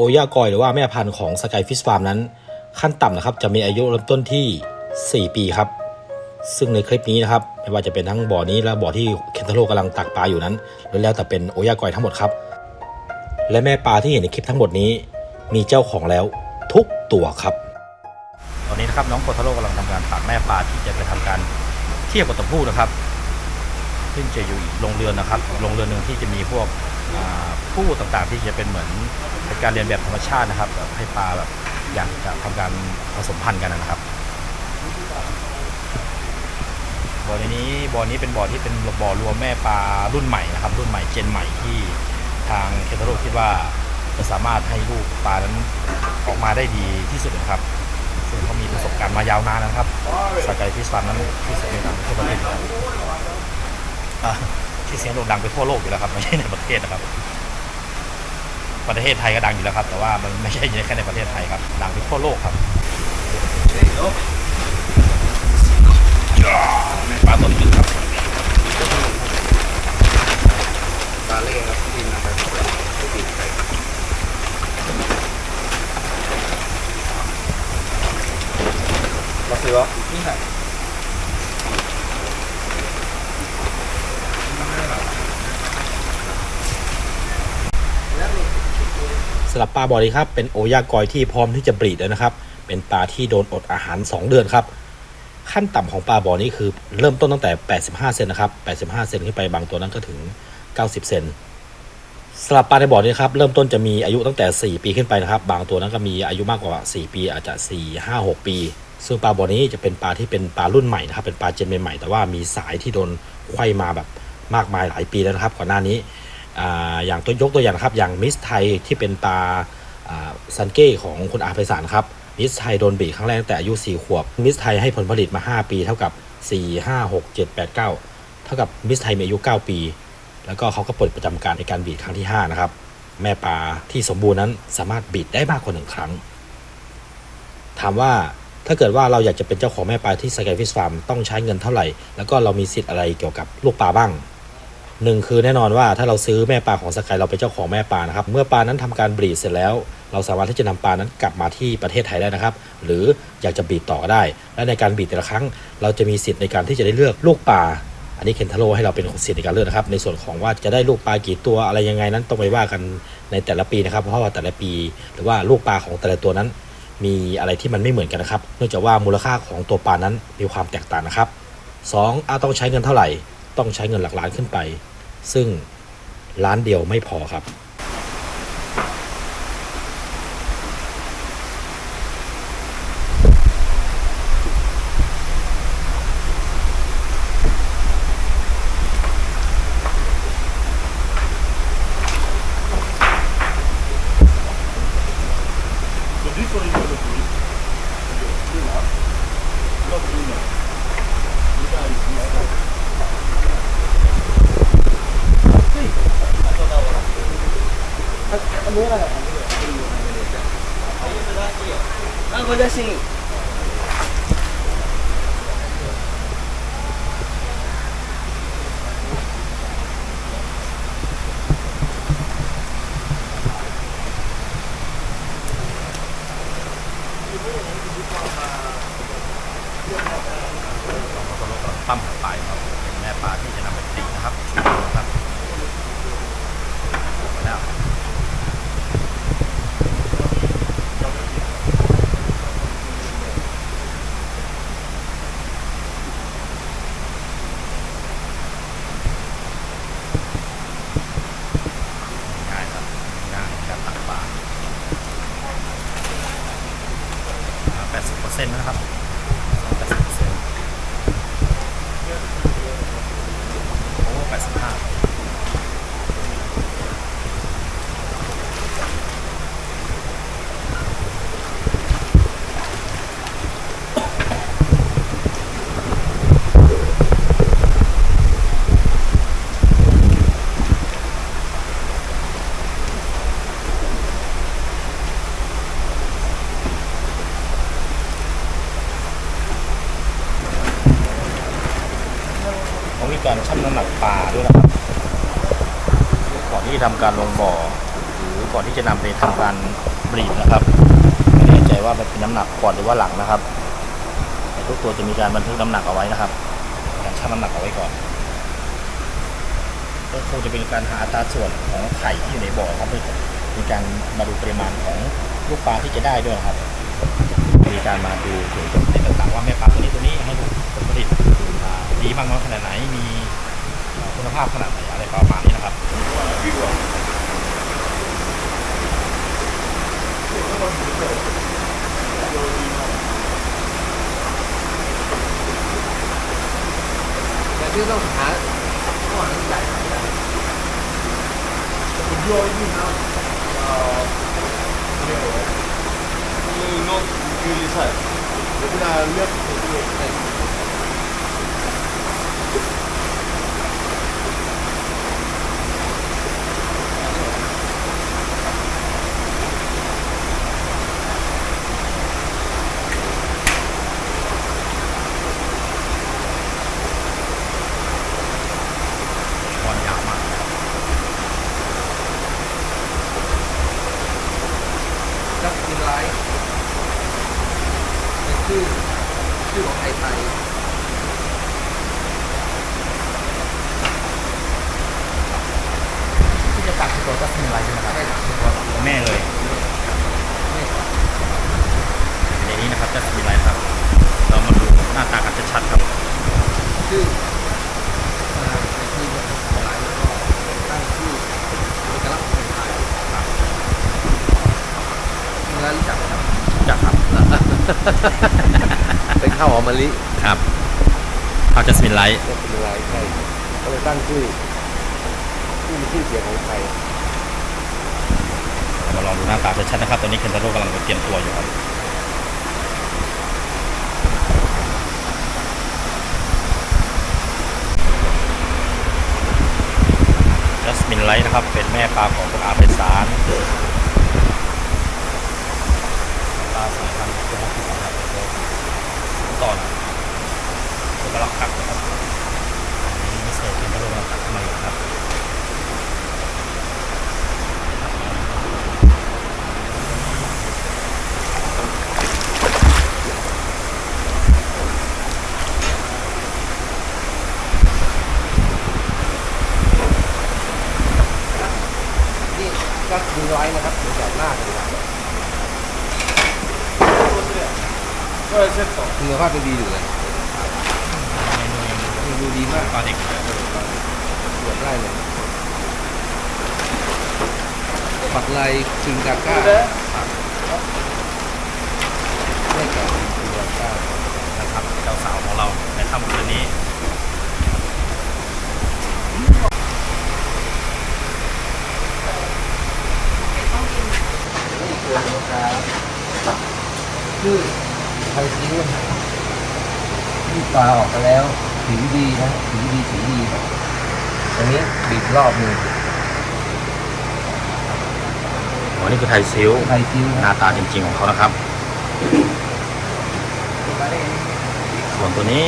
โอยากอยหรือว่าแม่พันธุ์ของสกายฟิชฟาร์มนั้น ขั้นต่ำนะครับจะมีอายุเริ่มต้นที่ 4 ปีครับ ซึ่งในคลิปนี้นะครับไม่ว่าจะเป็นทั้งบ่อนี้และบ่อที่เคนทาโร่กำลังตักปลาอยู่นั้นล้วนแล้วแต่เป็นโอยากอยทั้งหมดครับ และแม่ปลาที่เห็นในคลิปทั้งหมดนี้ มีเจ้าของแล้วทุกตัวครับ ตอนนี้นะครับน้องโคทาโร่กำลังทำการตักแม่ปลาที่จะไปทำการเทียบกับตัวผู้นะครับ ซึ่งจะอยู่อีกโรงเรือนนะครับโรงเรือนหนึ่งที่จะมีพวก ผู้ต่างๆที่จะเป็นเหมือนเป็นการเรียนแบบธรรมชาตินะครับแบบให้ปลาแบบอยากจะทำการผสมพันธุ์กันนะครับบ่อนี้บ่อนี้เป็นบ่อที่เป็นบ่อรวมแม่ปลารุ่นใหม่นะครับ รุ่นใหม่เจนใหม่ที่ทางเคทาโร่คิดว่าจะสามารถให้ลูกปลานั้นออกมาได้ดีที่สุดนะครับซึ่งเขามีประสบการณ์มายาวนานนะครับสกายฟิชฟาร์มนั้นที่สุดในต่างประเทศ ประเทศนะครับอะที่เสียงโด่งดังไปทั่วโลกอยู่แล้วครับไม่ใช่ในประเทศนะครับ ประเทศไทยก็ดังอยู่แล้วครับ แต่ว่ามันไม่ใช่แค่ในประเทศไทยครับดังไปทั่วโลกครับแม่ปลาตัวนี้ครับปลาเล่ครับที่นำไปไปติดไปมาซื้อนี่ไห สำหรับปลาบ่อนี้ครับเป็นโอยากอยที่พร้อมที่จะบรีดแล้วนะครับ เป็นปลาที่โดนอดอาหาร 2 เดือนครับ ขั้นต่ำของปลาบ่อนี้คือเริ่มต้นตั้งแต่ 85 เซนนะครับ 85 เซนขึ้นไปบางตัวนั้นก็ถึง 90 เซนสำหรับปลาในบ่อนี้ครับเริ่มต้นจะมีอายุตั้งแต่ 4 ปีขึ้นไปนะครับ บางตัวนั้นก็มีอายุมากกว่า 4 ปีอาจจะ 4 5 6 ปี ซึ่งปลาบ่อนี้จะเป็นปลาที่เป็นปลารุ่นใหม่นะครับเป็นปลาเจนใหม่แต่ว่ามีสายที่โดนไขว้มาแบบมากมายหลายปีแล้วนะครับก่อนหน้านี้ อย่างตัวยกตัวอย่างครับอย่างมิสไทยที่เป็นปลาซันเก้ของคุณอาไพศาลครับมิสไทยโดนบีครั้งแรกแต่อายุ 4 ขวบ มิสไทยให้ผลผลิตมา 5 ปีเท่ากับ 4 5 6 7 8 9 เท่ากับมิสไทยมีอายุ 9 ปี แล้วก็เขาก็ปลดประจำการในการบีดครั้งที่ 5 นะครับ แม่ปลาที่สมบูรณ์นั้นสามารถบีดได้มากกว่าหนึ่งครั้ง ถามว่าถ้าเกิดว่าเราอยากจะเป็นเจ้าของแม่ปลาที่สกายฟิชฟาร์มต้องใช้เงินเท่าไหร่ แล้วก็เรามีสิทธิ์อะไรเกี่ยวกับลูกปลาบ้าง หนึ่งคือแน่นอนว่าถ้าเราซื้อแม่ปลาของสกายเราเป็นเจ้าของแม่ปลานะครับ เมื่อปลานั้นทำการบรีดเสร็จแล้ว เราสามารถที่จะนำปลานั้นกลับมาที่ประเทศไทยได้นะครับ หรืออยากจะบีดต่อได้ และในการบีดแต่ละครั้ง เราจะมีสิทธิ์ในการที่จะได้เลือกลูกปลาอันนี้เคนทาโร่ให้เราเป็นสิทธิ์ในการเลือกนะครับ ในส่วนของว่าจะได้ลูกปลากี่ตัวอะไรยังไงนั้นต้องไปว่ากันในแต่ละปีนะครับ เพราะว่าแต่ละปี หรือว่าลูกปลาของแต่ละตัวนั้น มีอะไรที่มันไม่เหมือนกันนะครับเนื่องจากว่ามูลค่าของตัวปลานั้นมีความแตกต่างนะครับสองอาต้องใช้เงินเท่าไหร่ ต้องใช้เงินหลักล้านขึ้นไป ซึ่งล้านเดียวไม่พอครับ ที่จะทำการลงบ่อ หรือก่อนที่จะนำไปทำการบรีดนะครับ ไม่แน่ใจว่ามันเป็นน้ำหนักก่อนหรือว่าหลังนะครับ แต่ทุกตัวจะมีการบันทึกน้ำหนักเอาไว้นะครับ การชั่งน้ำหนักเอาไว้ก่อนก็คงจะเป็นการหาอัตราส่วนของไข่ที่อยู่ในบ่อครับมีการมาดูปริมาณของลูกปลาที่จะได้ด้วยครับ มีการมาดูถึงผลผลิตต่างๆว่าแม่ปลาตัวนี้ตัวนี้ให้ผลผลิตดีบ้างน้อยขนาดไหนมี คุณภาพขนาดไหนอะไรประมาณนี้นะครับแต่ที่ต้องหาข้อนั้นใหญ่หน่อยนะคุณโยยนี่นะเอ่อเรียกว่าอะไรคือนกคือรีไซน์เดี๋ยวเวลาเลือกตัวเองได้ ก่อนยาวมาก จัสตินไลท์เป็นชื่อชื่อของไทยไทย ที่จะตัดตัวจัสมินไลท์ใช่ไหมครับ ใช่ครับ ตัวแม่เลย นี่ครับ ในนี้นะครับจัสมินไลท์ครับ เรามาดูหน้าตากันชัดๆครับ ชื่อเอ่อในที่ของไลท์แล้วก็ตั้งชื่อเอกลักษณ์ของไทยครับแล้วรู้จักไหมครับ จักครับ เป็นข้าวหอมมะลิครับข้าวจัสมินไลท์ก็เป็นลายใช่ก็เลยตั้งชื่อชื่อมีชื่อเสียงของไทยเรามาลองดูหน้าตาชัดๆนะครับ ตอนนี้เคนทาโร่กำลังเตรียมตัวอยู่ครับจัสมินไลท์นะครับ เป็นแม่ปลาของคุณอาไพศาลปลาสายพันธุ์ตัวที่สองครับตัวต่อน ตัวกระลักขักครับนนี้มิสเตอร์เคนทาโร่กำลังตัดเข้ามาอยู่ครับนี่ก็ดูไว้นะครับเดี๋ยวแบบหน้ากันดีกว่าก็เช็ดต่อคุณภาพเป็นดีอยู่เลยนี่ดูดีมาก ปลาเด็ก ตรวจได้เลย ปักลายซิงกาก้าไม่กับซิงกาก้านะครับเจ้าสาวของเราในค่ำคืนนี้ชื่อไทยซิ้วนะนี่ปลาออกไปแล้วสีดีนะสีดีสีดีอันนี้บีบรอบหนึ่ง อ๋อนี่คือไทยซิลไทยซิ้วหน้าตาจริง ๆ ของเขานะครับ ส่วนตัวนี้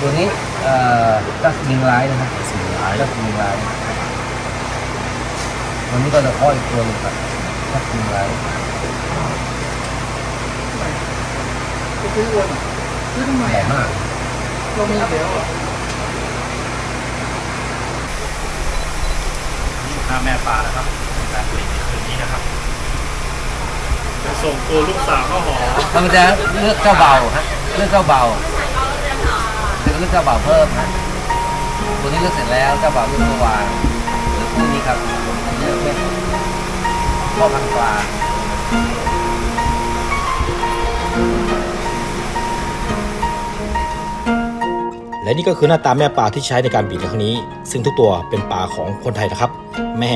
ตัวนี้เอ่อจัสมินไลท์นะครับสมิไลจัสมินไลท์วันนี้ก็จะค่อยตัวลงกับจัสมินไลท์ซื้อวนซื้อทำไมใหญ่อะมากเรามีแล้วอะนี่คือหน้าแม่ปลานะครับใน การผลิตในคืนนี้นะครับจะส่งตัวลูกสาวเข้าหอแล้วมันจะเลือกเจ้าเบาฮะเลือกเจ้าเบาจะเลือกเจ้าเบาเพิ่มฮะตัวนี้เลือกเสร็จแล้วเจ้าเบาเลือกเมื่อวานหรือพรุ่งนี้ครับเลือกเป็นพ่อพันธุ์ปลาและนี่ก็คือหน้าตาแม่ปลาที่ใช้ในการบีดในครั้งนี้ ซึ่งทุกตัวเป็นปลาของคนไทยนะครับ แม่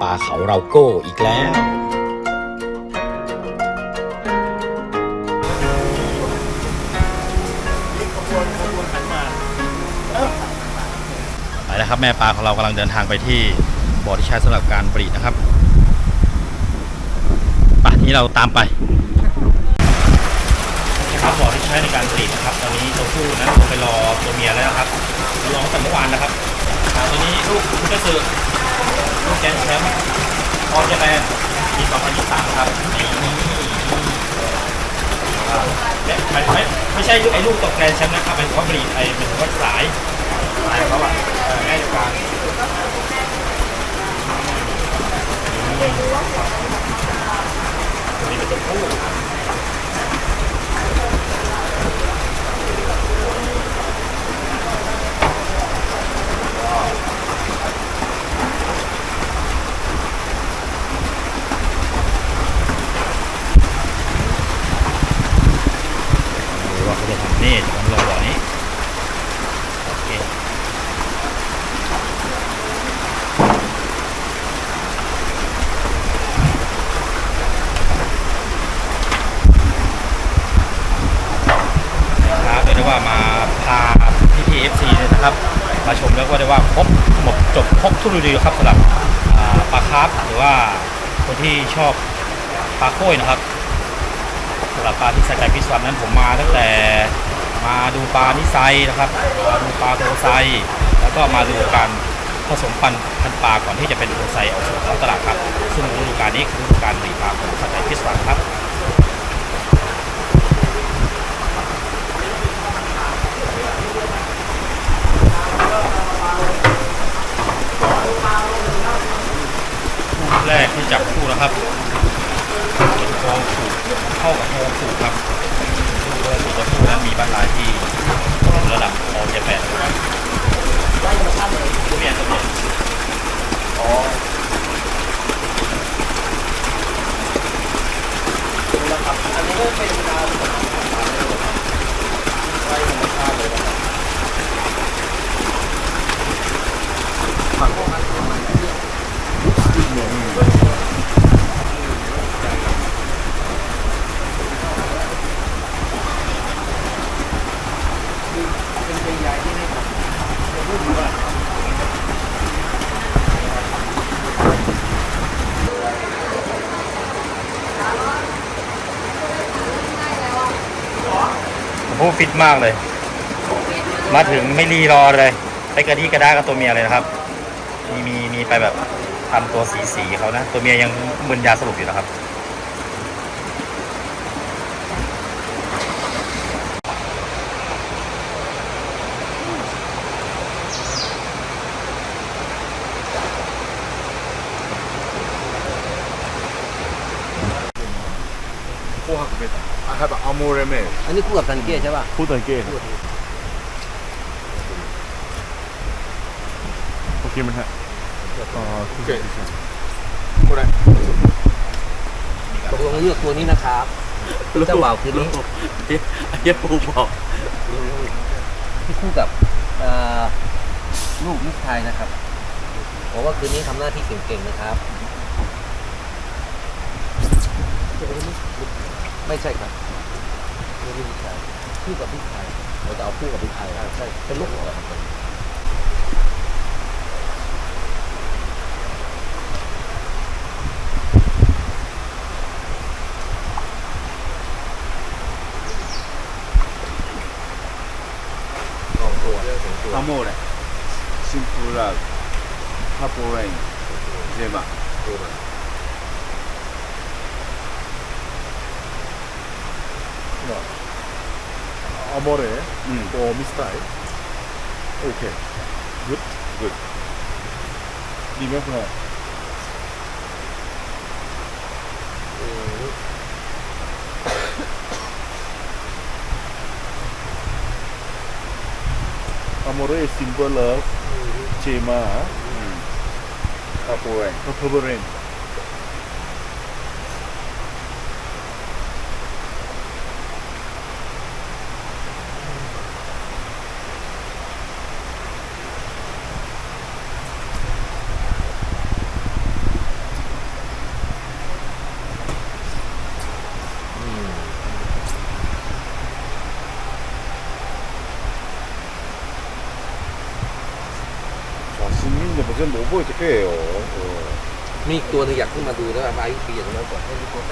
ปลาเขาเราโก้อีกแล้ว ไปแล้วครับแม่ปลาของเรากำลังเดินทางไปที่บ่อที่ใช้สำหรับการบรีดนะครับไป่ะนี้เราตามไปครับบ่อที่ใช้ในการบรีดนะครับ ตอนนี้ตัวผู้นั้นลงไปรอตัวเมียแล้วนะครับรอตั้งแต่เมื่อวานนะครับตัวนี้ลูกคุณก็สือ ลูกแกนแชมป์ออเจแปนปี2023ครับนี่ไม่ไม่ไม่ใช่ไอ้ลูกตกแกนแชมป์นะครับเป็นคอมบรีไอ้เป็นวัดสายสายเขาอะเออแม่อยู่กางนี่เป็นตัวผู้ ดูว่าเขาจะทำนี่จะทำลงบ่อนี้โอเคครับเรียกได้ว่ามาพาพี่พีเอฟซีเนี่ยนะครับ มาชมแล้วก็ได้ว่าครบหมดจบครบทุกฤดูครับสำหรับปลาคาร์ฟหรือว่าคนที่ชอบปลาโค้ยนะครับ สำหรับปลาที่ใส่ใจพิสวันนั้นผมมาตั้งแต่มาดูปลานิไซนะครับมาดูปลาโทไซ แล้วก็มาดูการผสมพันธุ์พันธุ์ปลาก่อนที่จะเป็นโทไซออกสู่ท้องตลาดครับ ซึ่งฤดูกาลนี้คือฤดูกาลหลีปลาของใส่ใจพิสวันครับแรกที่จับคู่นะครับเป็นโครงผูก เข้ากับโครงผูครับซึ่งโครงผูกกับคู่นั้นมีบ้านลายที่ระดับออเจแปนตัวเมียตัวเมียอ๋ออันนี้ก็เป็นการไว้ธรรมชาติเลยนะครับโอ้ ฟิตมากเลย มาถึงไม่รีรอเลย ไปกระดีกระด้ากับตัวเมียเลยนะครับ มีมีมีไปแบบทำตัวสีสีเขานะ ตัวเมียยังมึนยาสรุปอยู่นะครับ I have Amore male. อันนี้คู่กับซันเก้ใช่ป่ะ Put again. Okay, man. Uh, okay. これตกลงเลือกตัวนี้นะครับเจ้าบ่าวคืนนี้เย็บปูบอกที่คู่กับเอ่อลูกมิสไทยนะครับบอกว่าคืนนี้ทำหน้าที่เก่งๆนะครับ ไม่ใช่ครับ ไม่ใช่มิสไทยคู่กับมิสไทยเราจะเอาคู่กับมิสไทยอ่าใช่เป็นลูกเหรอ アモーレシンプルラーパポレイ amore mm. for mistai. Okay. Good. Good. Đi mấy phần. Amore is symbol of hmm. Chema. Mm. Purple rain. Purple rain. มันผมพูดจะเก๋อมีอีกตัวหนึงอยากขึ้นมาดูนะมาอายุปีอยนั้ก่อนให้ดูตัว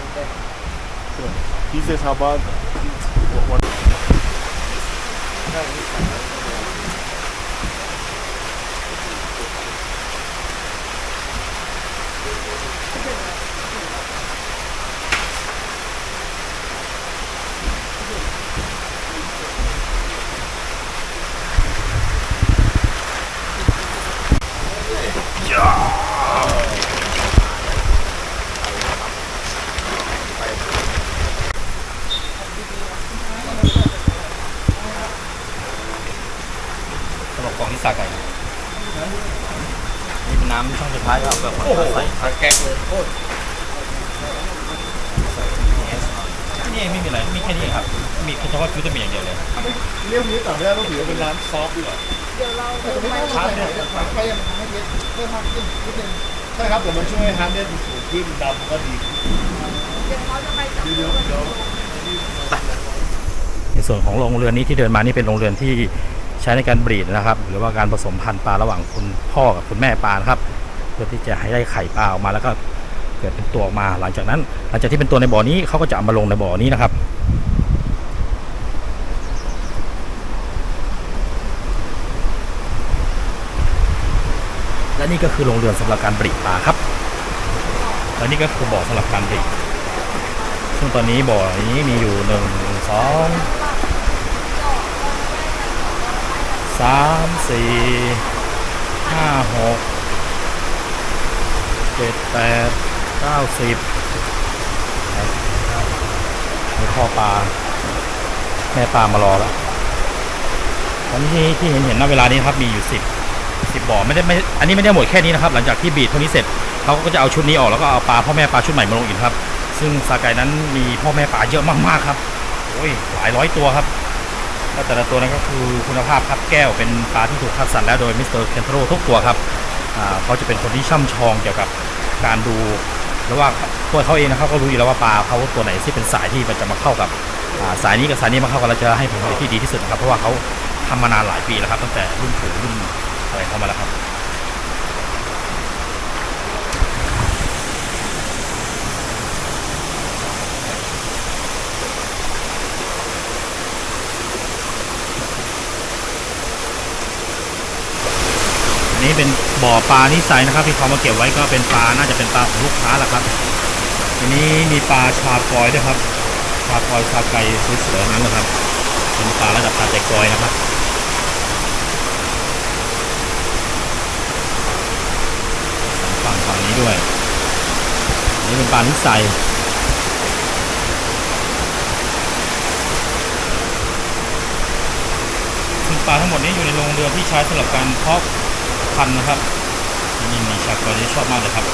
ครับผมมันช่วยให้ฮาร์ดเรทมันสูงขึ้นดำก็ดีเดี๋ยวเขาจะไปจับเดี๋ยวเดี๋ยวในส่วนของโรงเรือนนี้ที่เดินมานี่เป็นโรงเรือนที่ใช้ในการบรีดนะครับ หรือว่าการผสมพันธุ์ปลาระหว่างคุณพ่อกับคุณแม่ปลาครับ เพื่อที่จะให้ได้ไข่ปลาออกมาแล้วก็เกิดเป็นตัวออกมา หลังจากนั้น หลังจากที่เป็นตัวในบ่อนี้เขาก็จะเอามาลงในบ่อนี้นะครับ และนี่ก็คือโรงเรือนสำหรับการบรีดปลาครับและนี่ก็คือบ่อสำหรับการบรีดซึ่งตอนนี้บ่อนี้มีอยู่หนึ่งสองสามสี่ห้าหกเจ็ดแปดเก้าสิบมีพ่อปลาแม่ปลามารอแล้วตอนนี้ที่เห็นเห็นณเวลานี้ครับมีอยู่สิบ สิบบ่อไม่ได้ไม่อันนี้ไม่ได้หมดแค่นี้นะครับ หลังจากที่บีดพวกนี้เสร็จเขาก็จะเอาชุดนี้ออกแล้วก็เอาปลาพ่อแม่ปลาชุดใหม่มาลงอีกครับ ซึ่งซาไกนั้นมีพ่อแม่ปลาเยอะมากๆครับโอ้ยหลายร้อยตัวครับแล้วแต่ละตัวนั้นก็คือคุณภาพครับแก้วเป็นปลาที่ถูกคัดสรรแล้วโดยมิสเตอร์เคนโทรทุกตัวครับเขาจะเป็นคนที่ช่ำชองเกี่ยวกับการดูแล้วว่าตัวเขาเองนะครับก็รู้อยู่แล้วว่าปลาเขาตัวไหนที่เป็นสายที่มันจะมาเข้ากับาสายนี้กับสายนี้มาเข้ากันแล้วจะให้ผลผลิตที่ดีที่สุดครับเพราะว่าเขาทำมานานหลายปีแล้วครับตั้งแต่รุ่นปู่รุ่น อะไรเข้ามาแล้วครับนี้เป็นบ่อปลานิสัยนะครับ ที่เขามาเก็บไว้ก็เป็นปลาน่าจะเป็นปลาของลูกค้าแหละครับทีนี้มีปลาชาปอยด้วยครับชาปอยชาไก่สวยๆนั้นนะครับ เป็นปลาระดับปลาใจกอยนะครับ ฝั่งนี้ด้วย นี่เป็นปลานิสัยซึ่งปลาทั้งหมดนี้อยู่ในโรงเรือนที่ใช้สำหรับการเพาะพันธุ์นะครับ นี่มีชาปอยที่ชอบมากเลยครับ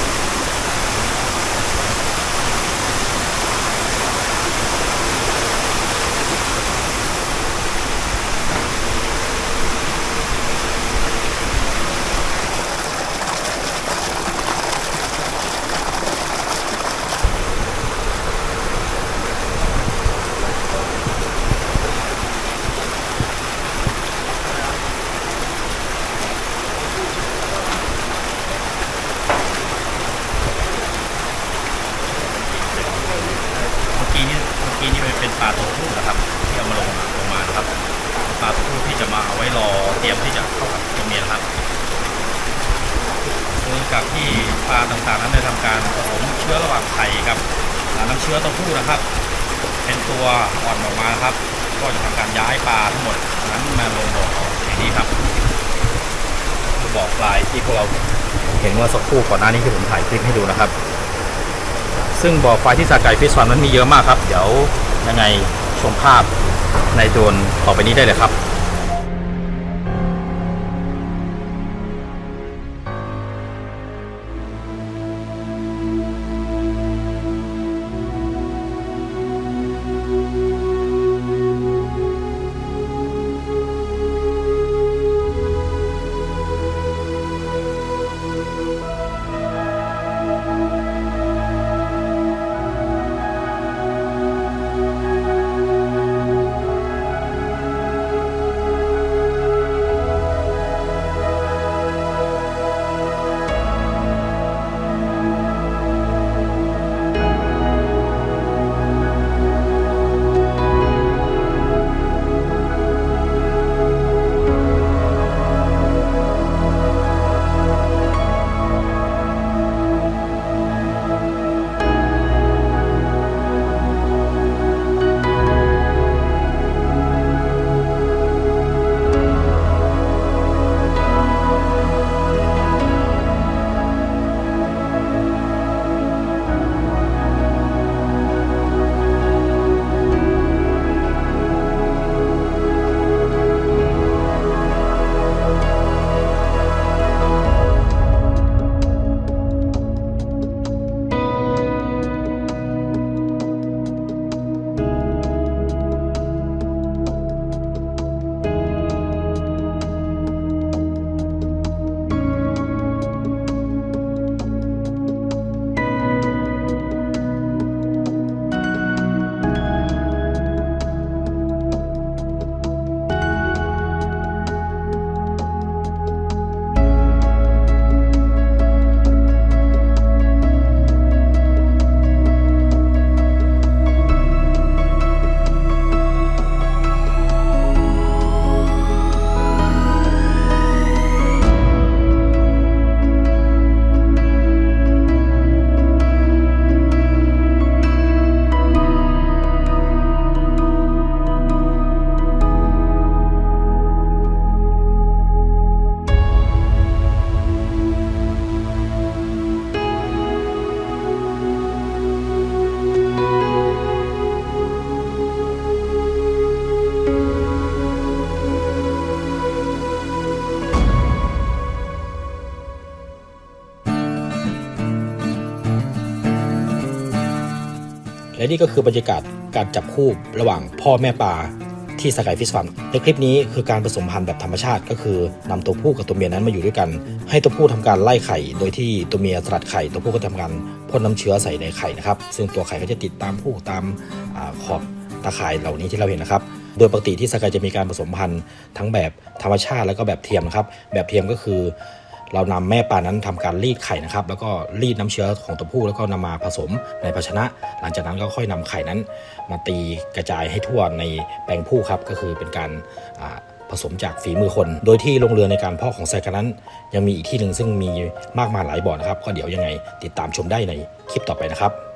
เมื่อกี้นี่เมื่อกี้นี่เป็นปลาตัวผู้นะครับ ที่เอามาลงลงมานะครับ ปลาตัวผู้ที่จะมาเอาไว้รอเตรียมที่จะเข้ากับตัวเมียนะครับเนื่องจากที่ปลาต่างๆนั้นได้ทำการผสมเชื้อระหว่างไข่กับน้ำเชื้อตัวผู้นะครับ เป็นตัวอ่อนออกมานะครับ ก็จะทำการย้ายปลาทั้งหมดนั้นมาลงบ่อแห่งนี้ครับคือบ่อปลายที่พวกเราเห็นเมื่อสักค รู่ก่อนหน้านี้ที่ผมถ่ายคลิปให้ดูนะครับ ซึ่งบ่อไฟที่สาไก่ฟิชฟาร์มนั้นมีเยอะมากครับ เดี๋ยวยังไงชมภาพในโดนต่อไปนี้ได้เลยครับ และนี่ก็คือบรรยากาศการจับคู่ระหว่างพ่อแม่ปลาที่สกายฟิชฟาร์มในคลิปนี้คือการผสมพันธุ์แบบธรรมชาติ ก็คือนำตัวผู้กับตัวเมียนั้นมาอยู่ด้วยกัน ให้ตัวผู้ทำการไล่ไข่ โดยที่ตัวเมียสลัดไข่ ตัวผู้ก็ทำการพ่นน้ำเชื้อใส่ในไข่นะครับ ซึ่งตัวไข่ก็จะติดตามผู้ตามอขอบตาข่ายเหล่านี้ที่เราเห็นนะครับ โดยปกติที่สกายจะมีการผสมพันธุ์ทั้งแบบธรรมชาติแล้วก็แบบเทียมนะครับ แบบเทียมก็คือ เรานำแม่ปลานั้นทำการรีดไข่นะครับ แล้วก็รีดน้ำเชื้อของตัวผู้แล้วก็นำมาผสมในภาชนะ หลังจากนั้นก็ค่อยนำไข่นั้น มาตีกระจายให้ทั่วในแปลงผู้ครับ ก็คือเป็นการผสมจากฝีมือคน โดยที่โรงเรือในการพ่อของไซกันนั้น ยังมีอีกที่หนึ่งซึ่งมีมากมายหลายบ่อนะครับ ก็เดี๋ยวยังไงติดตามชมได้ในคลิปต่อไปนะครับ